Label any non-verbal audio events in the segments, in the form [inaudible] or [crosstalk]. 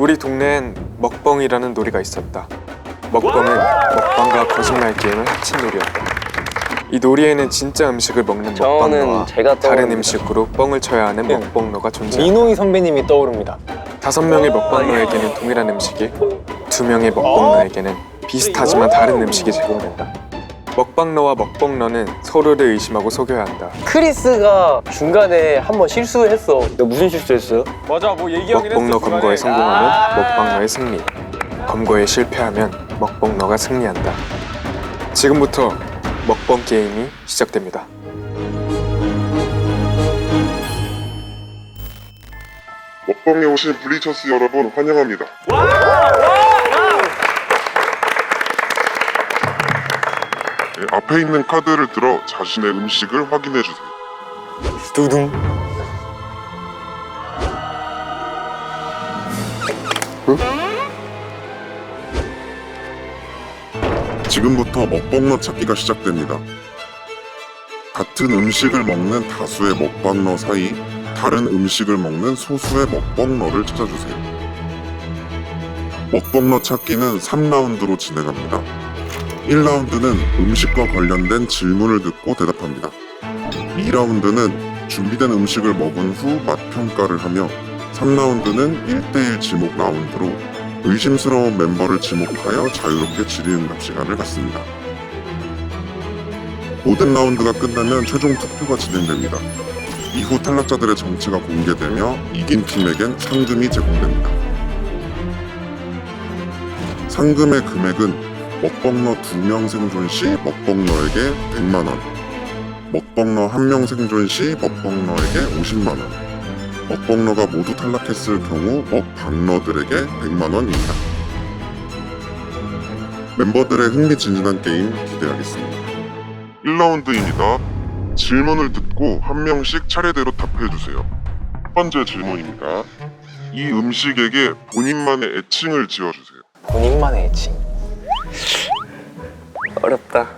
우리 동네엔 먹뻥이라는 놀이가 있었다. 먹뻥은 먹방과 거짓말 게임을 합친 놀이였다. 이 놀이에는 진짜 음식을 먹는 먹방러와 제가 다른 떠오릅니다. 음식으로 뻥을 쳐야 하는 네. 먹뻥러가 존재한다. 민호이 선배님이 떠오릅니다. 다섯 명의 먹방러에게는 동일한 음식이, 두 명의 먹방러에게는 비슷하지만 다른 음식이 제공된다. 먹방러와 먹뻥러는 서로를 의심하고 속여야 한다. 크리스가 중간에 한 번 실수했어. 너 무슨 실수했어요? 맞아 뭐 얘기하긴 먹방러 했어 검거에 성공하면 먹방러의 승리, 검거에 실패하면 먹방러가 승리한다. 지금부터 먹방 게임이 시작됩니다. 먹방에 오신 블리처스 여러분 환영합니다. 네, 앞에 있는 카드를 들어 자신의 음식을 확인해 주세요. 두둥. 지금부터 먹방러 찾기가 시작됩니다. 같은 음식을 먹는 다수의 먹방러 사이 다른 음식을 먹는 소수의 먹방러를 찾아주세요. 먹방러 찾기는 3라운드로 진행합니다. 1라운드는 음식과 관련된 질문을 듣고 대답합니다. 2라운드는 준비된 음식을 먹은 후 맛평가를 하며 3라운드는 1대1 지목 라운드로 의심스러운 멤버를 지목하여 자유롭게 질의응답 시간을 갖습니다. 모든 라운드가 끝나면 최종 투표가 진행됩니다. 이후 탈락자들의 정체가 공개되며 이긴 팀에겐 상금이 제공됩니다. 상금의 금액은 먹방러 2명 생존 시 먹방러에게 100만원, 먹방러 1명 생존 시 먹방러에게 50만원, 먹방러가 모두 탈락했을 경우 먹방러들에게 100만원입니다. 멤버들의 흥미진진한 게임 기대하겠습니다. 1라운드입니다. 질문을 듣고 한 명씩 차례대로 답해주세요. 첫 번째 질문입니다. 이 음식에게 본인만의 애칭을 지어주세요. 본인만의 애칭. 어렵다.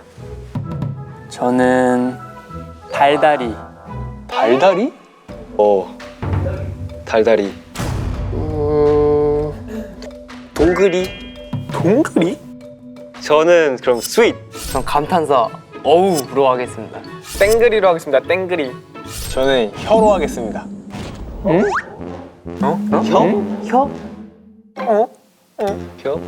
저는 달달이 달달이? 어. 달달이. 음... 동그리? 동그리? 저는 그럼 스윗. 전 감탄사 어우로 하겠습니다. 땡그리로 하겠습니다 땡그리 저는 혀로 하겠습니다. 응? 어? 혀? 혀? 표.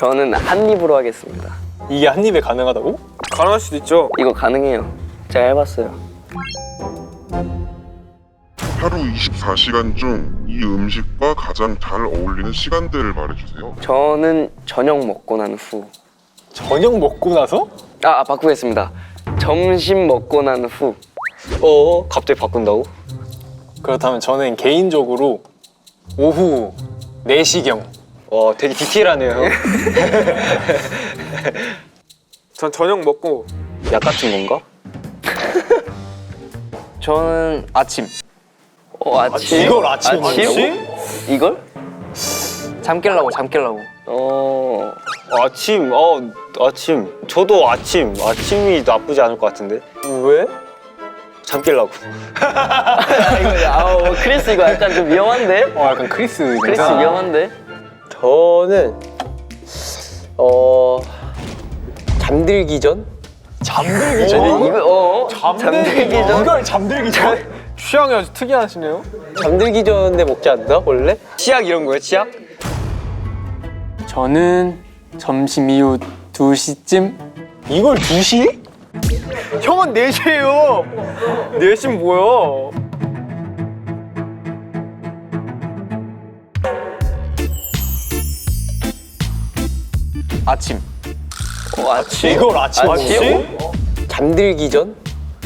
저는 한 입으로 하겠습니다. 이게 한 입에 가능하다고? 가능할 수도 있죠 이거 가능해요. 제가 해봤어요. 하루 24시간 중 이 음식과 가장 잘 어울리는 시간대를 말해주세요. 저는 저녁 먹고 난 후. 저녁 먹고 나서? 아, 아 바꾸겠습니다. 점심 먹고 난 후. 어? 갑자기 바꾼다고? 그렇다면 저는 개인적으로 오후 4시경. 와, 되게 디테일하네요. 형. [laughs] 전 저녁 먹고 약 같은 건가? [laughs] 저는 아침 어 아침. 이걸 아침 아침? 이걸? 잠 깨려고 잠 깨려고 어. 아침, 어, 아침. 저도 아침. 아침이 나쁘지 않을 것 같은데. 왜? 잠 깨려고. [laughs] 아 이거 아우 크리스 이거 약간 좀 위험한데? 어, 약간 크리스. 크리스. 위험한데? 저는 어 잠들기 전 잠들기 어? 전에 이거 어? 잠들기 전? 이걸 잠들기 전? [laughs] 취향이 아주 특이하시네요 잠들기 전에 먹지 않나 원래? 치약 이런 거예요, 치약? 저는 점심 이후 2시쯤 이걸 2시? 형은 4시에요 4시 뭐야 아침 어 아침? 이걸 아침 아침? 2시? 잠들기 전?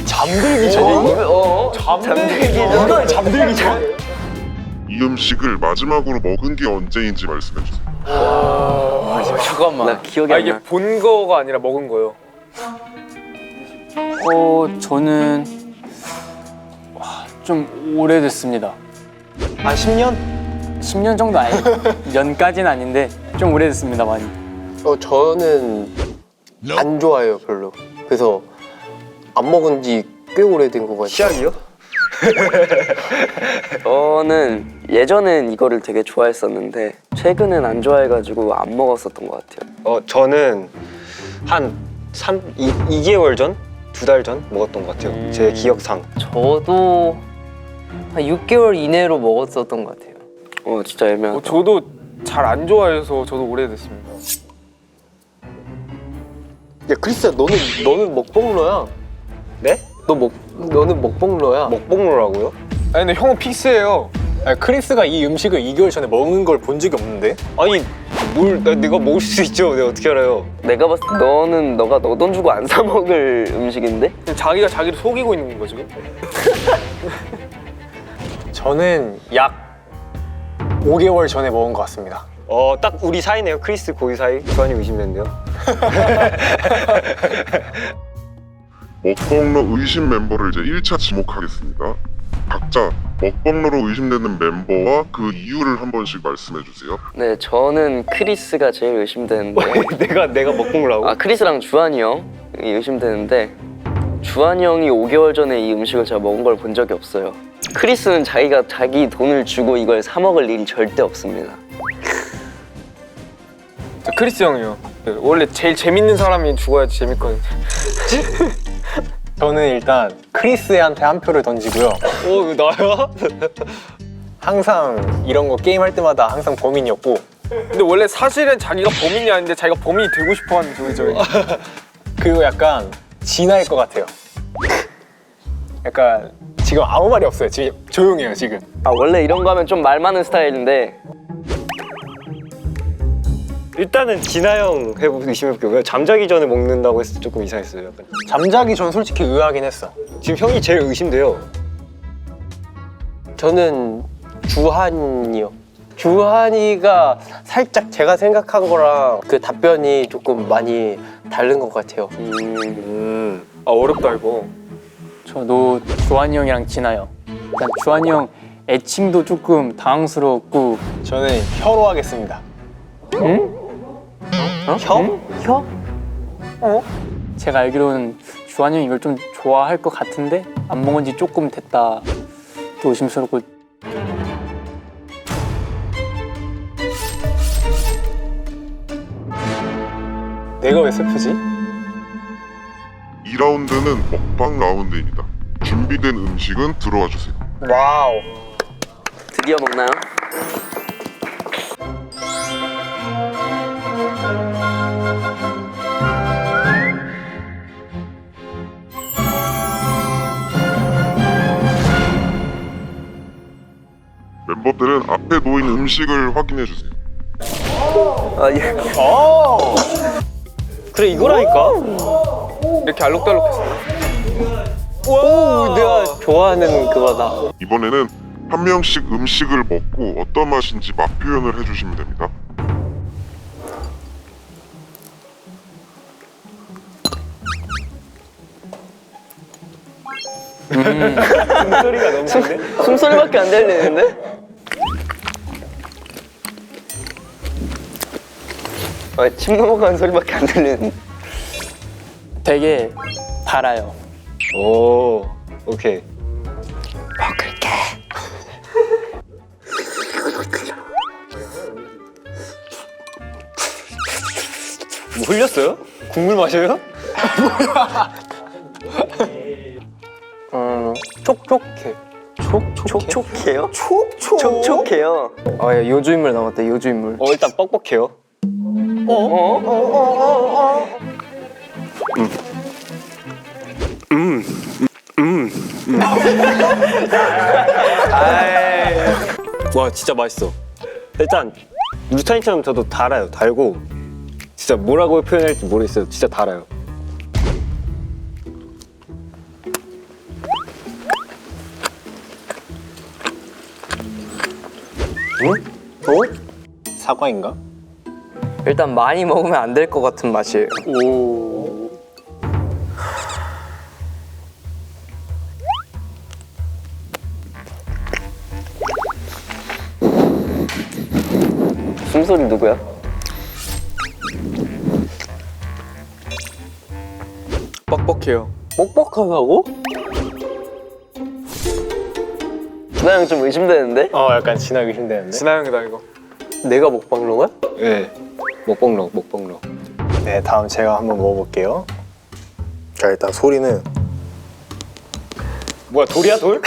잠들기 전에? 이거 어? 잠들기 전? 이걸 잠들기 전? 이 음식을 마지막으로 먹은 게 언제인지 말씀해 주세요. 잠깐만 나 기억이 아안 이게 나. 본 거가 아니라 먹은 거예요 어 저는 와, 좀 오래됐습니다. 한 10년? 10년 정도 아니 [laughs] 년까지는 아닌데 좀 오래됐습니다 많이. 어 저는 안 좋아해요 별로. 그래서 안 먹은 지 꽤 오래된 것 같아요. [laughs] 저는 예전엔 이거를 되게 좋아했었는데 최근엔 안 좋아해가지고 안 먹었었던 것 같아요. 어 저는 한 3, 2, 2개월 전? 두 달 전 먹었던 것 같아요. 제 기억상. 저도 한 6개월 이내로 먹었었던 것 같아요. 어 진짜 애매하다. 어, 저도 잘 안 좋아해서 저도 오래됐습니다. 야 크리스야 너는 너는 먹봉러야. 네? 너 먹 너는 먹봉러야. 먹봉로라고요? 아니 근데 형은 픽스예요. 아니, 크리스가 이 음식을 2개월 전에 먹는 걸 본 적이 없는데? 아니 뭘 나, 내가 먹을 수 있죠. 내가 어떻게 알아요? 내가 봤을 때 너는 너가 너 돈 주고 안 사 먹을 음식인데? 자기가 자기를 속이고 있는 거 지금. [laughs] 저는 약 5개월 전에 먹은 것 같습니다. 어 딱 우리 사이네요. 크리스 고유 사이. 주한이 의심되는데요. [laughs] 먹방러 의심 멤버를 이제 1차 지목하겠습니다. 각자 먹방러로 의심되는 멤버와 그 이유를 한 번씩 말씀해 주세요. 네 저는 크리스가 제일 의심되는데 [laughs] 내가 내가 먹봉로라고? 아 크리스랑 주한이 형이 의심되는데 주한이 형이 5개월 전에 이 음식을 제가 먹은 걸 본 적이 없어요. 크리스는 자기가 자기 돈을 주고 이걸 사 먹을 일이 절대 없습니다. 저 크리스 형이요. 그 원래 제일 재밌는 사람이 죽어야지 재밌거든요. [laughs] 저는 일단 크리스한테 한 표를 던지고요. 어 이거 나야? 항상 이런 거 게임 할 때마다 항상 범인이었고 근데 원래 사실은 자기가 범인이 아닌데 자기가 범인이 되고 싶어 하는 소리죠. 그리고 약간 진화일 것 같아요. 약간 지금 아무 말이 없어요. 지금 조용해요 지금. 아 원래 이런 거 하면 좀 말 많은 스타일인데 일단은 진아 형 해보 의심해볼게요. 왜 잠자기 전에 먹는다고 했을 때 조금 이상했어요. 약간. 잠자기 전 솔직히 의아하긴 했어. 지금 형이 제일 의심돼요. 저는 주한이요. 주한이가 살짝 제가 생각한 거랑 그 답변이 조금 많이 다른 것 같아요. 음, 아 어렵다 이거. 저도 주한이 형이랑 진아요. 일단 주한이 형 애칭도 조금 당황스럽고 저는 혀로 하겠습니다. 형? 혀? 제가 알기로는 주한이 형이 이걸 좀 좋아할 것 같은데 안 먹은 지 조금 됐다. 또 의심스럽고 내가 왜 슬프지? 2라운드는 먹방 라운드입니다. 준비된 음식은 들어와 주세요. 와우. 드디어 먹나요? 멤버들은 앞에 놓인 음식을 확인해 주세요. 아 예. 그래 이거라니까. 이렇게 알록달록했어. 오, 내가 좋아하는 그거다. 이번에는 한 명씩 음식을 먹고 어떤 맛인지 맛 표현을 해 주시면 됩니다. [laughs] 소리가 너무 큰데? 숨소리밖에 안 들리는데? 아, 침 넘어가는 소리밖에 안 들리는데? 되게 달아요. 오 오케이. 먹을게. 뭐 흘렸어요? 국물 마셔요? [laughs] 음, 촉촉해. 촉촉해요? 촉촉. 촉촉해요. 아, 야, 요주인물 남았다, 요주인물. 어 일단 뻑뻑해요. 와 진짜 맛있어. 일단 루타니처럼 저도 달아요. 달고 진짜 뭐라고 표현할지 모르겠어요. 진짜 달아요. 사과인가? 일단 많이 먹으면 안 될 것 같은 맛이에요. 숨소리 누구야? 뻑뻑해요. 뻑뻑하다고? 진아 형 좀 의심되는데? 어 약간 진하게 힘드는데. 진아 형이다 이거. 내가 먹방롱은? 네. 먹방러 먹방러. 네 다음 제가 한번 먹어볼게요. 자 일단 소리는 뭐야 돌이야 돌?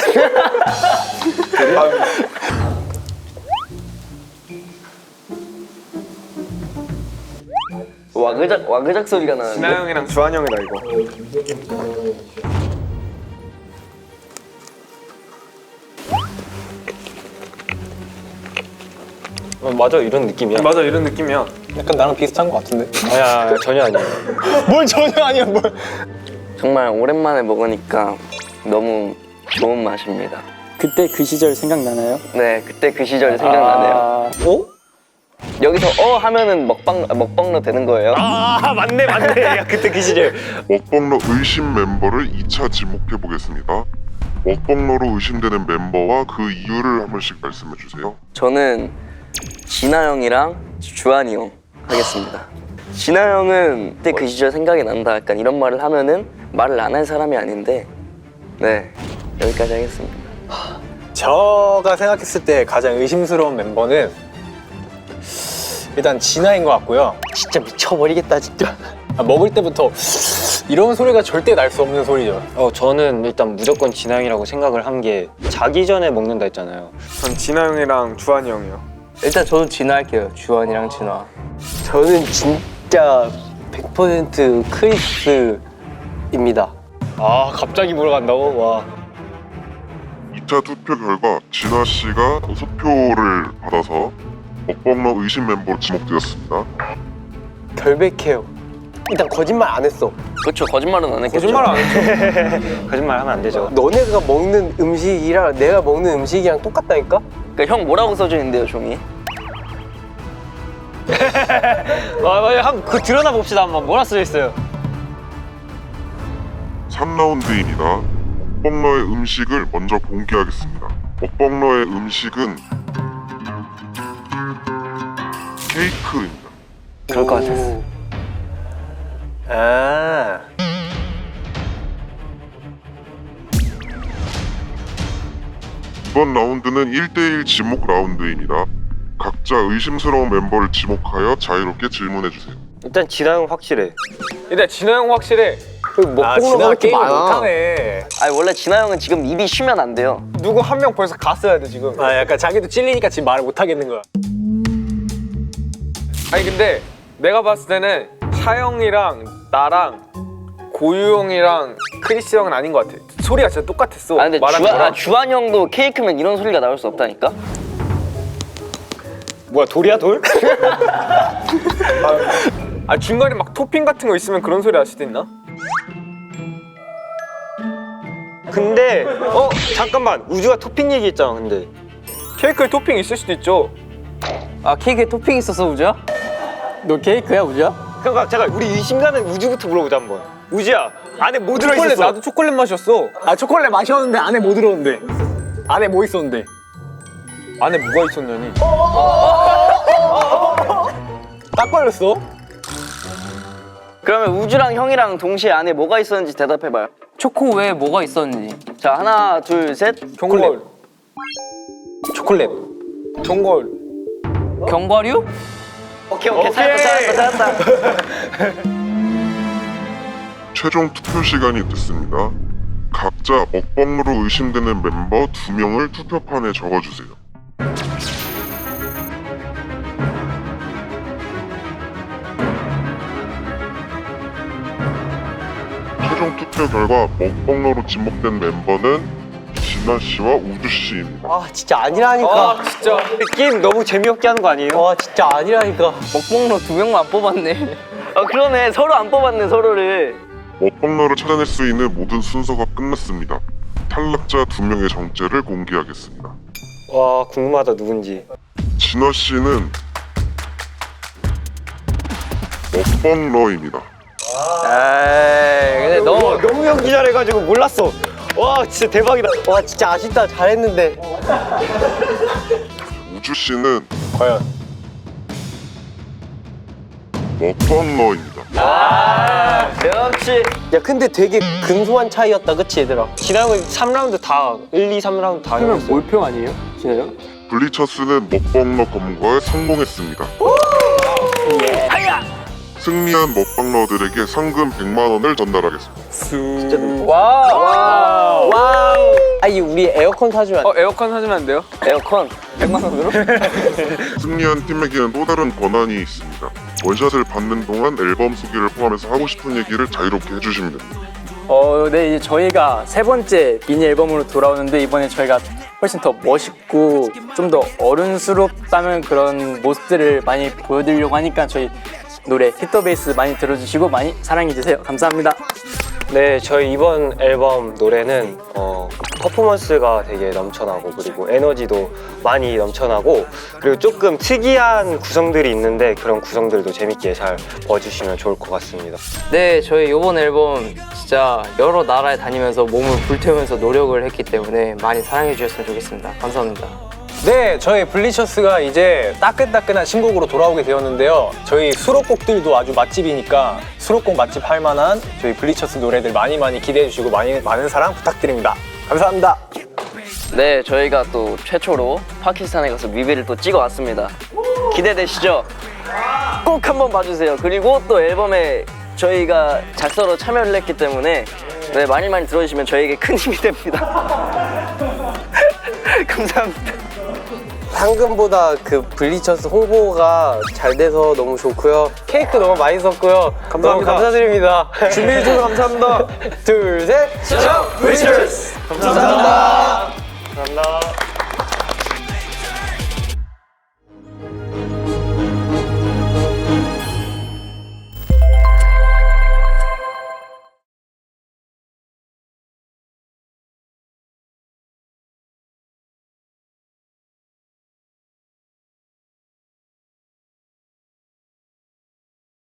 와그작 와그작 소리가 진아 나는데. 형이랑 주한 형이다 이거. 어, 맞아 이런 느낌이야. 맞아 이런 느낌이야. 약간 나랑 비슷한 것 같은데? 아니야 전혀 아니야. [laughs] 뭘 전혀 아니야 뭘? 정말 오랜만에 먹으니까 너무 좋은 맛입니다. 그때 그 시절 생각나나요? 네, 그때 그 시절이 생각나네요. 아, 어? 여기서 어 하면은 먹방 먹방로 되는 거예요? 아 맞네 맞네. 야 그때 그 시절. 먹방러 의심 멤버를 2차 지목해 보겠습니다. 먹방러로 의심되는 멤버와 그 이유를 한 번씩 말씀해 주세요. 저는 진아 형이랑 주한이 형 하겠습니다. 진아 형은 그때 그 시절 생각이 난다. 약간 이런 말을 하면은 말을 안 할 사람이 아닌데, 네 여기까지 하겠습니다. 제가 생각했을 때 가장 의심스러운 멤버는 일단 진아인 것 같고요. 진짜 미쳐버리겠다 진짜. 아, 먹을 때부터 이런 소리가 절대 날 수 없는 소리죠. 어 저는 일단 무조건 진앙이라고 생각을 한 게 자기 전에 먹는다 했잖아요. 전 진아 형이랑 주한이 형이요. 일단 저도 진화 할게요. 주원이랑 진화. 저는 진짜 100% 크리스입니다. 아 갑자기 물어간다고? 와. 2차 투표 결과 진아 씨가 투표를 받아서 먹방러 의심 멤버로 지목되었습니다. 결백해요. 일단 거짓말 안 했어. 그렇죠. 거짓말은 안 했겠죠. 거짓말 안 했죠. [laughs] 거짓말 하면 안 되죠. 너네가 먹는 음식이랑 내가 먹는 음식이랑 똑같다니까? 그러니까 형 뭐라고 써져 있는데요, 종이? 와, 와, 한그 드러나 봅시다 한번. 뭐라 쓰여 있어요? 3라운드입니다. 먹방러의 음식을 먼저 공개하겠습니다. 먹방러의 음식은 케이크입니다. 그럴 것 같았어. 아. 이번 라운드는 1대1 지목 라운드입니다. 각자 의심스러운 멤버를 지목하여 자유롭게 질문해 주세요. 일단 진앙은 확실해. 일단 진아 형 확실해. 아 진아가 게임을 못하네. 아니 원래 진아 형은 지금 입이 쉬면 안 돼요. 누구 한 명 벌써 갔어야 돼 지금. 아 약간 자기도 찔리니까 지금 말을 못 하겠는 거야. 아니 근데 내가 봤을 때는 샤 형이랑 나랑 고유 형이랑 크리스 형은 아닌 것 같아. 소리가 진짜 똑같았어. 아 근데 말하는 주한, 거랑. 아, 주한 형도 케이크면 이런 소리가 나올 수 없다니까? 뭐야 돌이야 돌? [laughs] 아 중간에 막 토핑 같은 거 있으면 그런 소리 할 수도 있나? 근데 어 잠깐만 우주가 토핑 얘기 했잖아. 근데 케이크에 토핑 있을 수도 있죠. 아 케이크에 토핑 있었어 우주야? 너 케이크야 우주야? 그러니까 잠깐 우리 의심 가는 우주부터 물어보자 한번. 우주야 안에 뭐 들어 초콜릿 있었어? 나도 초콜릿 맛이었어. 아 초콜릿 마셨는데 안에 뭐 들었는데? 안에 뭐 있었는데? 안에 뭐가 있었냐니? 딱 걸렸어? 그러면 우주랑 형이랑 동시에 안에 뭐가 있었는지 대답해봐요. 초코 외에 뭐가 있었는지. 자 하나 둘 셋. 경골. 초콜릿. 경골. 견과류? 오케이 오케이 찾았다 찾았다 찾았다. 최종 투표 시간이 됐습니다. 각자 먹방으로 의심되는 멤버 두 명을 투표판에 적어주세요. 최종 투표 결과 먹방러로 지목된 멤버는 진아 씨와 우주 씨입니다. 아 진짜 아니라니까. 아 진짜. 게임 너무 재미없게 하는 거 아니에요? 와 진짜 아니라니까. 먹봉로 두 명만 뽑았네. 아 그러네 서로 안 뽑았네 서로를. 먹방러를 찾아낼 수 있는 모든 순서가 끝났습니다. 탈락자 두 명의 정체를 공개하겠습니다. 와 궁금하다 누군지. 진아 씨는 먹방러입니다. 에이 근데 너무 너무 연기 잘해가지고 몰랐어. 와 진짜 대박이다. 와 진짜 아쉽다 잘했는데. 우주 씨는 과연 먹방러입니다. 역시 야 근데 되게 근소한 차이였다 그치 얘들아 진아형은 3라운드 다 1, 2, 3라운드 다 그러면. 몰표 아니에요? 진아요? 블리처스는 먹방러 검거에 성공했습니다. 승리한 먹방러들에게 상금 100만 원을 전달하겠습니다. 와우 와우 아니 우리 에어컨 사주면 안 어 에어컨 사주면 안 돼요? 에어컨 100만 원으로? [laughs] 승리한 팀에게는 또 다른 권한이 있습니다. 원샷을 받는 동안 앨범 소개를 포함해서 하고 싶은 얘기를 자유롭게 해주시면 됩니다. 어, 네, 이제 저희가 세 번째 미니 앨범으로 돌아오는데 이번에 저희가 훨씬 더 멋있고 좀 더 어른스럽다는 그런 모습들을 많이 보여드리려고 하니까 저희 노래 히터베이스 많이 들어주시고 많이 사랑해주세요. 감사합니다. 네, 저희 이번 앨범 노래는 어, 퍼포먼스가 되게 넘쳐나고 그리고 에너지도 많이 넘쳐나고 그리고 조금 특이한 구성들이 있는데 그런 구성들도 재밌게 잘 봐주시면 좋을 것 같습니다. 네, 저희 이번 앨범 진짜 여러 나라에 다니면서 몸을 불태우면서 노력을 했기 때문에 많이 사랑해 주셨으면 좋겠습니다. 감사합니다. 네, 저희 블리처스가 이제 따끈따끈한 신곡으로 돌아오게 되었는데요. 저희 수록곡들도 아주 맛집이니까 수록곡 맛집 할 만한 저희 블리처스 노래들 많이 많이 기대해 주시고 많이 많은 사랑 부탁드립니다. 감사합니다. 네, 저희가 또 최초로 파키스탄에 가서 뮤비를 또 찍어왔습니다. 기대되시죠? 꼭 한번 봐주세요. 그리고 또 앨범에 저희가 작사로 참여를 했기 때문에 네, 많이 많이 들어주시면 저희에게 큰 힘이 됩니다. [laughs] 감사합니다. 상금보다 그 블리처스 홍보가 잘 돼서 너무 좋고요. 케이크 너무 맛있었고요. 너무 감사드립니다. 준비해 주셔서 감사합니다. [laughs] 둘, 셋. 시청 블리처스. 감사합니다. 감사합니다.